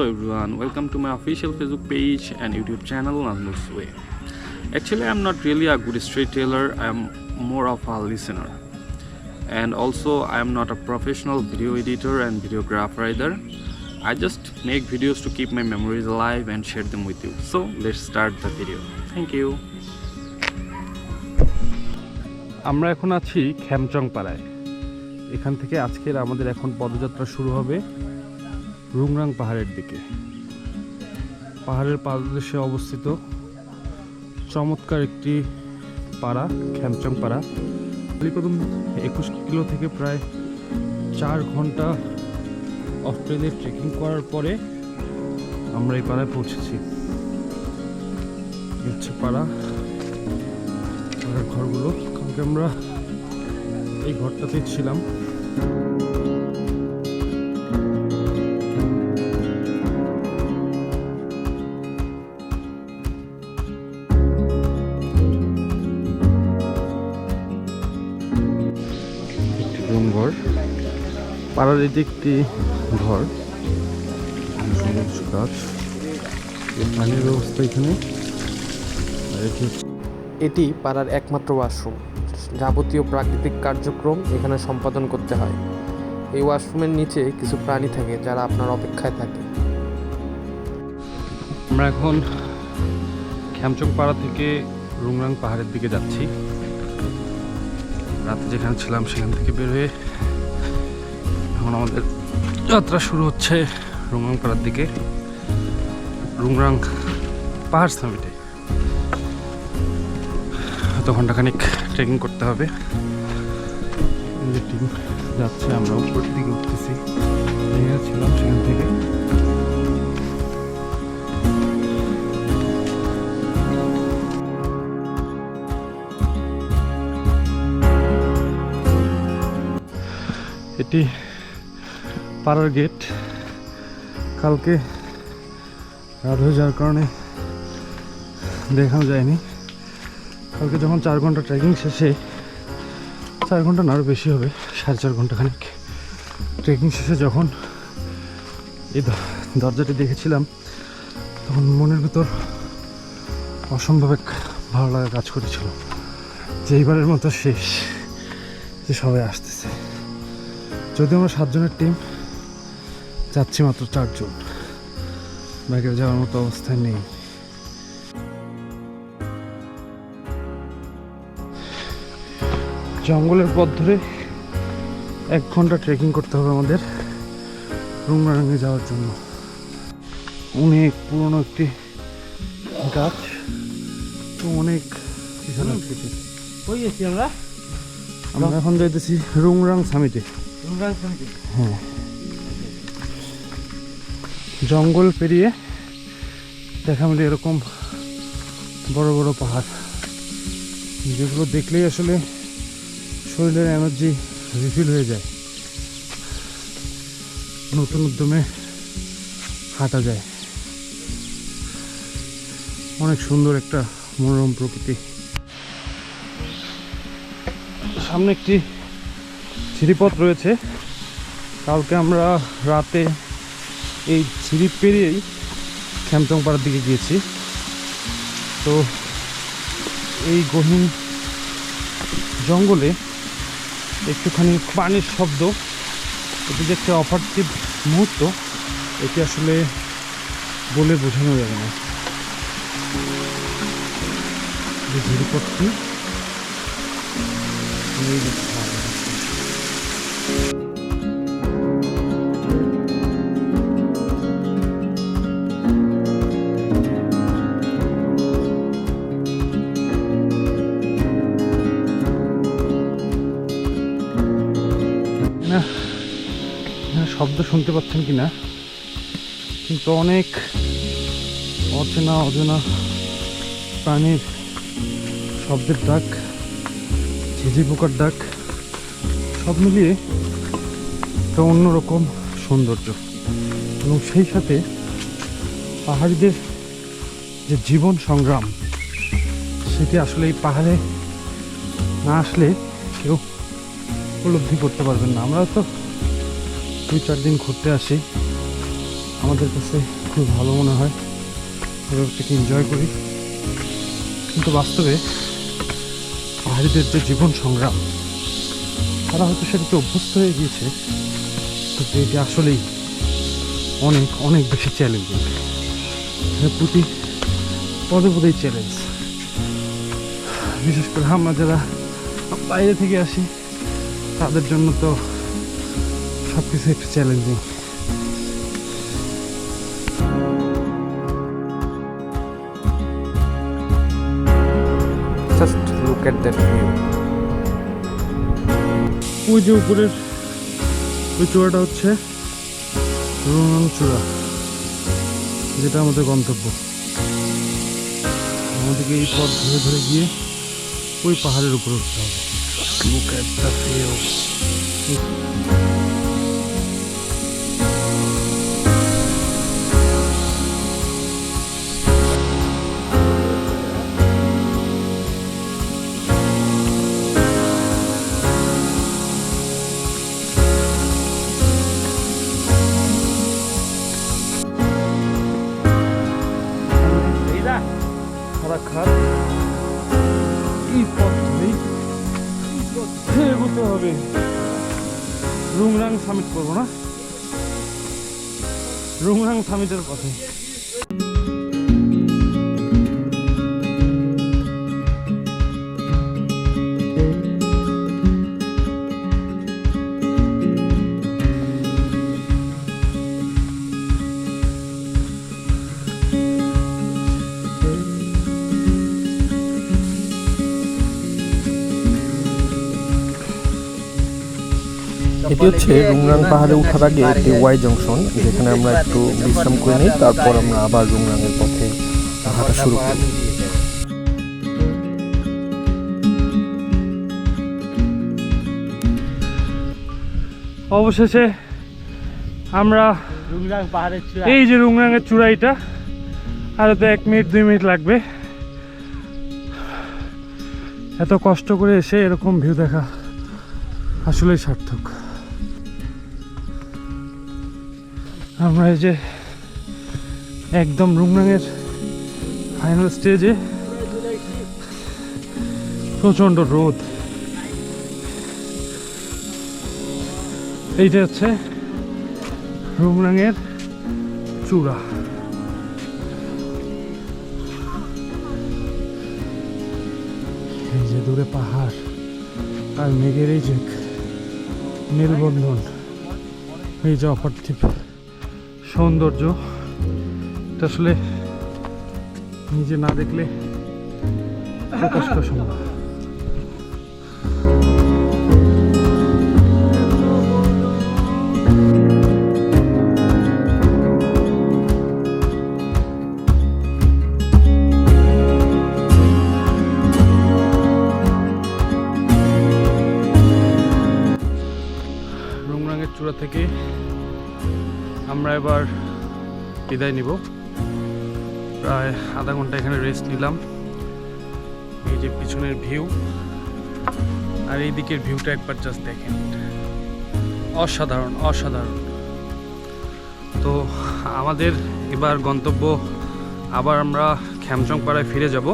Hello everyone, welcome to my official Facebook page and YouTube channel Nandu's Way. Actually, I'm not really a good storyteller, I'm more of a listener. And also, I'm not a professional video editor and videographer either. I just make videos to keep my memories alive and share them with you. So, let's start the video. Thank you. আমরা এখন আছি খ্যামচং পাড়ায় এখান থেকে আজকের আমাদের এখন পদযাত্রা শুরু হবে রুংরাং পাহাড়ের দিকে। পাহাড়ের পাদদেশে অবস্থিত চমৎকার একটি পাড়া, খ্যামচং পাড়া। কালিকদম একুশ কিলো থেকে প্রায় চার ঘণ্টা অস্ট্রেলিয়ার ট্রেকিং করার পরে আমরা এই পাড়ায় পৌঁছেছি। হচ্ছে পাড়া ঘরগুলো। কালকে আমরা এই ঘরটাতেই ছিলাম। পাড়ার এটি একটি ঘর। গাছ পানির ব্যবস্থা এখানে। এটি পাড়ার একমাত্র ওয়াশরুম। যাবতীয় প্রাকৃতিক কার্যক্রম এখানে সম্পাদন করতে হয়। এই ওয়াশরুমের নিচে কিছু প্রাণী থাকে যারা আপনার অপেক্ষায় থাকে। আমরা এখন পাড়া থেকে রুংরাং পাহাড়ের দিকে যাচ্ছি। রাতে যেখানে ছিলাম সেখান থেকে বের হয়ে এখন আমাদের যাত্রা শুরু হচ্ছে রুংরাং পাড়ার দিকে রুংরাং পাহাড় সামিটে। এত ঘন্টাখানিক ট্রেকিং করতে হবে। টিম যাচ্ছে, আমরা উপর দিকে উঠতেছি। ছিলাম সেখান থেকে। এটি পাড়ার গেট কালকে রাত হয়ে যাওয়ার কারণে দেখানো যায়নি। কালকে যখন চার ঘণ্টা ট্রেকিং শেষে চার ঘণ্টা না আরও বেশি হবে, সাড়ে চার ঘণ্টা খানিক ট্রেকিং শেষে যখন এই দরজাটি দেখেছিলাম, তখন মনের ভিতর অসম্ভব এক ভালো লাগা কাজ করেছিল যে এইবারের মতো শেষ, যে সবাই আসতেছে। যদি আমরা সাতজনের টিম যাচ্ছি মাত্র চারজন। বাইকে যাওয়ার মতো অবস্থায় নেই। জঙ্গলের পথ ধরে এক ঘণ্টা ট্রেকিং করতে হবে আমাদের রুমরাঙ্গে যাওয়ার জন্য। অনেক পুরনো একটি গাছ তো অনেক আমরা? আমরা এখন যাইতেছি রুংরাং সামিটে হ্যাঁ। জঙ্গল পেরিয়ে দেখা মিলে এরকম বড় বড় পাহাড়। যেগুলো দেখলেই আসলে শরীরের এনার্জি রিফিল হয়ে যায়। নতুন উদ্যমে হাঁটা যায়। অনেক সুন্দর একটা মনোরম প্রকৃতি। সামনে একটি সিঁড়িপথ রয়েছে। কালকে আমরা রাতে এই সিঁড়ি পেরিয়েই পাড়ার দিকে গিয়েছি। তো এই গহীন জঙ্গলে একটুখানি পানির শব্দ, এটি যে একটা অপার্থিব মুহূর্ত, এটি আসলে বলে বোঝানো যাবে না। যে ঝিরিপথটি শব্দ শুনতে পাচ্ছেন কি না কিন্তু অনেক অচেনা, অজানা প্রাণীর শব্দের ডাক, ঝিঝি পোকার ডাক, সব মিলিয়ে একটা অন্যরকম সৌন্দর্য। এবং সেই সাথে পাহাড়িদের যে জীবন সংগ্রাম, সেটি আসলে এই পাহাড়ে না আসলে কেউ উপলব্ধি করতে পারবেন না। আমরা তো দুই চার দিন ঘুরতে আসি। আমাদের কাছে খুব ভালো মনে হয়। থেকে এনজয় করি। কিন্তু বাস্তবে পাহাড়িদের যে জীবন সংগ্রাম, তারা হয়তো সেটাকে অভ্যস্ত হয়ে গিয়েছে। কিন্তু এটি আসলেই অনেক অনেক বেশি চ্যালেঞ্জিং প্রতি পদে পদেই চ্যালেঞ্জ বিশেষ করে আমরা যারা বাইরে থেকে আসি, তাদের জন্য তো সব কিছু একটু challenging just look at that view ওই যে উপরের ওই চূড়াটা হচ্ছে রোনাং চূড়া যেটা আমাদের গন্তব্য। আমাদেরকে এই পথ ধরে ধরে গিয়ে ওই পাহাড়ের উপরে উঠতে হবে। Look at the view. Summit করব না? রুংরাং সামিটের পথে। এটি হচ্ছে রুংরাং পাহাড়ে ওঠার আগে একটি ওয়াই জংশন যেখানে আমরা একটু বিশ্রাম করে নিই তারপর আমরা আবার রুংরাংয়ের পথে হাঁটা শুরু করি। অবশেষে আমরা রুংরাং পাহাড়ের চূড়া। এই যে রুংরাঙের চূড়াইটা আর তো এক মিনিট দুই মিনিট লাগবে। এত কষ্ট করে এসে এরকম ভিউ দেখা আসলেই সার্থক। আমরা এই যে একদম রুংরাঙের ফাইনাল স্টেজে প্রচণ্ড রোদ। এইটা হচ্ছে রুমরাঙের চূড়া। এই যে দূরে পাহাড় আর মেঘের এই যে নীলবন্ধন, এই যে অপার্থিব। সৌন্দর্য। এটা আসলে নিজে না দেখলে প্রকাশ করা সম্ভব চূড়া থেকে আমরা এবার বিদায় নিব। প্রায় আধা ঘণ্টা এখানে রেস্ট নিলাম। এই যে পিছনের ভিউ আর এই দিকের ভিউটা একবার জাস্ট দেখেন। অসাধারণ অসাধারণ। তো আমাদের এবার গন্তব্য, আবার আমরা খ্যামচং পাড়ায় ফিরে যাব।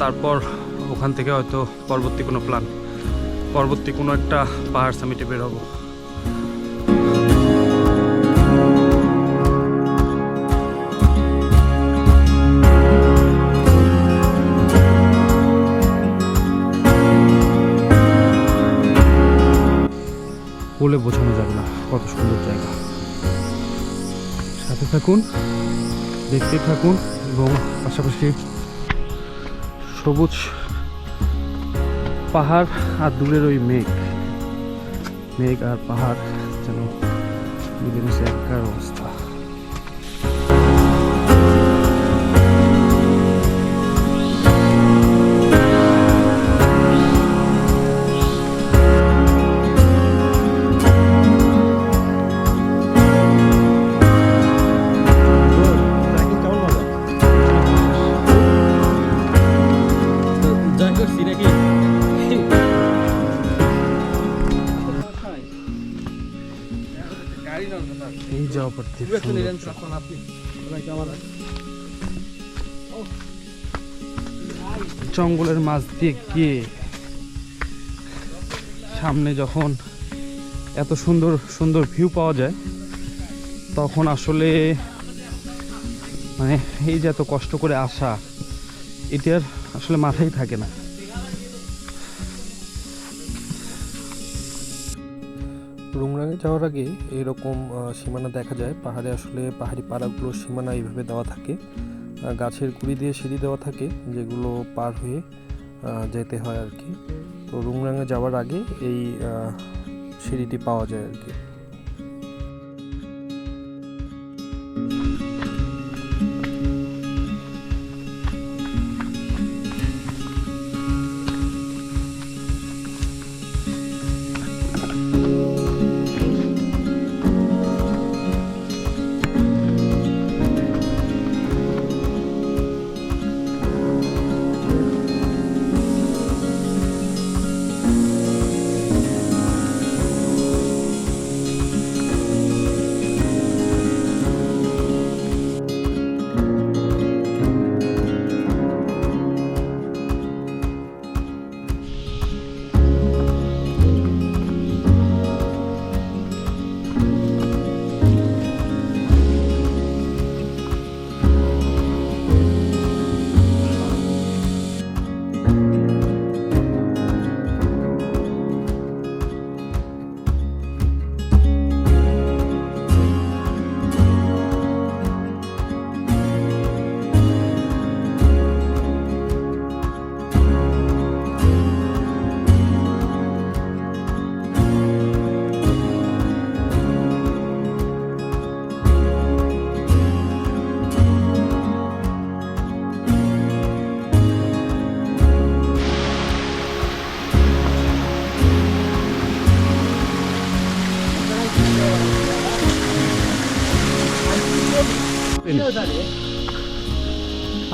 তারপর ওখান থেকে হয়তো পরবর্তী কোনো প্ল্যান পরবর্তী কোনো একটা পাহাড় সামিটে বের হব। বলে বোঝানো যাবে না কত সুন্দর জায়গা। সাথে থাকুন, দেখতে থাকুন এবং পাশাপাশি সবুজ পাহাড় আর দূরের ওই মেঘ মেঘ আর পাহাড় যেন মিলেমিশে একার অবস্থা। জঙ্গলের মাছ দিয়ে গিয়ে সামনে যখন এত সুন্দর সুন্দর ভিউ পাওয়া যায় তখন আসলে মানে এই যে এত কষ্ট করে আসা এটি আর আসলে মাথায় থাকে না। যাওয়ার আগে এরকম সীমানা দেখা যায়। পাহাড়ে আসলে পাহাড়ি পাড়াগুলোর সীমানা এইভাবে দেওয়া থাকে। গাছের গুড়ি দিয়ে সিঁড়ি দেওয়া থাকে, যেগুলো পার হয়ে যেতে হয় আর কি। তো রুমরাঙে যাওয়ার আগে এই সিঁড়িটি পাওয়া যায় আর কি।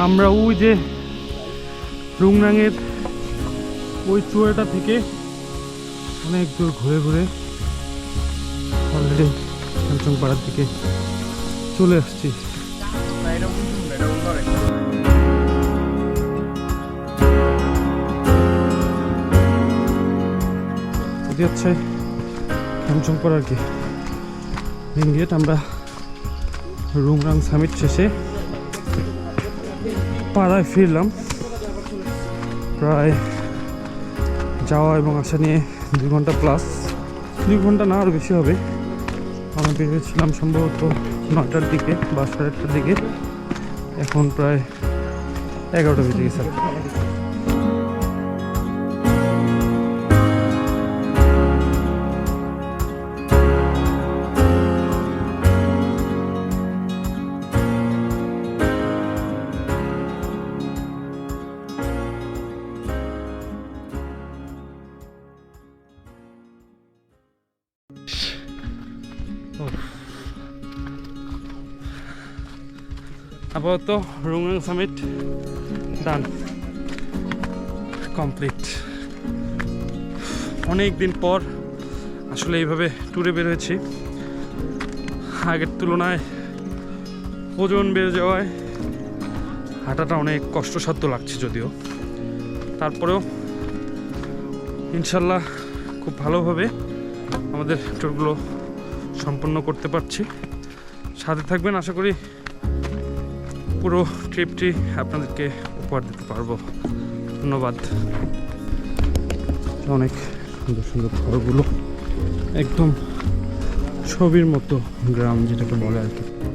আমরা ওই যে রুংরাঙের ওই চূড়াটা থেকে অনেক দূর ঘুরে ঘুরে অলরেডি কাঞ্চন পাড়ার দিকে চলে আসছি। এটি হচ্ছে কাঞ্চন পাড়ার কি মেন গেট আমরা রুংরাং সামিট শেষে পাড়ায় ফিরলাম। প্রায় যাওয়া এবং আসা নিয়ে দুই ঘণ্টা প্লাস দুই ঘণ্টা না আরও বেশি হবে। আমরা বেরিয়েছিলাম সম্ভবত নটার দিকে বা সাড়ে আটটার দিকে। এখন প্রায় এগারোটা বেজে গেছে। আপাতত রুংরাং সামিট ডান। কমপ্লিট। অনেক দিন পর আসলে এইভাবে ট্যুরে বের হয়েছি। আগের তুলনায় ওজন বেড়ে যাওয়ায় হাঁটাটা অনেক কষ্টসাধ্য লাগছে যদিও। তারপরেও ইনশাল্লাহ খুব ভালোভাবে আমাদের ট্যুরগুলো সম্পন্ন করতে পারছি। সাথে থাকবেন, আশা করি পুরো ট্রিপটি আপনাদেরকে উপহার দিতে পারব। ধন্যবাদ। অনেক সুন্দর সুন্দর ঘরগুলো। একদম ছবির মতো গ্রাম যেটাকে বলে আর কি।